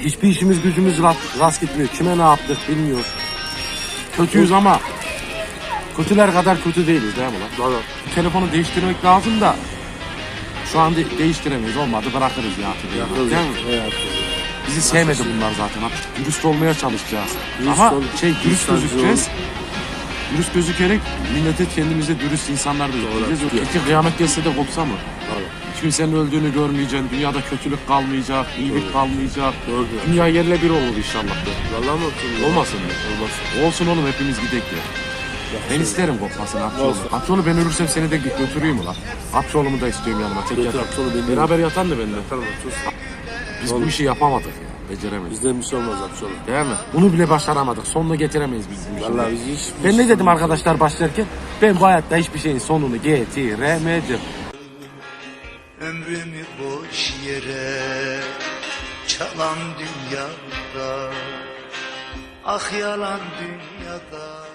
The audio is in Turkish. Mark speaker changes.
Speaker 1: Hiçbir işimiz gücümüz rast, rast gitmiyor. Kime ne yaptık bilmiyoruz. Kötüyüz ama kötüler kadar kötü değiliz değil mi lan? Bu telefonu değiştirmek lazım da şu an de- değiştiremeyiz. Olmadı bırakırız ya. Değil mi?
Speaker 2: Evet.
Speaker 1: Bizi sevmedi bunlar zaten. Artık dürüst olmaya çalışacağız.
Speaker 2: Dürüst
Speaker 1: Ama
Speaker 2: ol-
Speaker 1: şey dürüst gözükeceğiz. Dürüst gözükerek millete kendimize dürüst insanlar da gözükeceğiz. Peki kıyamet gelse de kopsa mı?
Speaker 2: Valla.
Speaker 1: Kimsenin öldüğünü görmeyeceksin. Dünyada kötülük kalmayacak, iyilik kalmayacak.
Speaker 2: Doğru.
Speaker 1: Dünya yerle bir olur inşallah.
Speaker 2: Valla mı olsun?
Speaker 1: Olmasın mı?
Speaker 2: Olmasın.
Speaker 1: Olsun oğlum hepimiz gidek ya. Ben isterim kopmasını Hapçoğlu.
Speaker 2: Olsun.
Speaker 1: Hapçoğlu ben ölürsem seni de götüreyim ulan. Hapçoğlu'mu da istiyorum yanıma. Tek yatak. Beraber yatan da benimle.
Speaker 2: Tamam sus.
Speaker 1: Biz bu işi yapamadık ya. Beceremedik.
Speaker 2: Bizden bir şey olmaz Hapçoğlu.
Speaker 1: Değil mi? Bunu bile başaramadık. Sonunu getiremeyiz biz bu işi.
Speaker 2: Valla biz hiç...
Speaker 1: Ben ne dedim arkadaşlar başlarken? Ben bu hayatta hiçbir şeyin sonunu getiremedim.
Speaker 3: Ömrümü boş yere çalan dünyada Ah yalan dünyada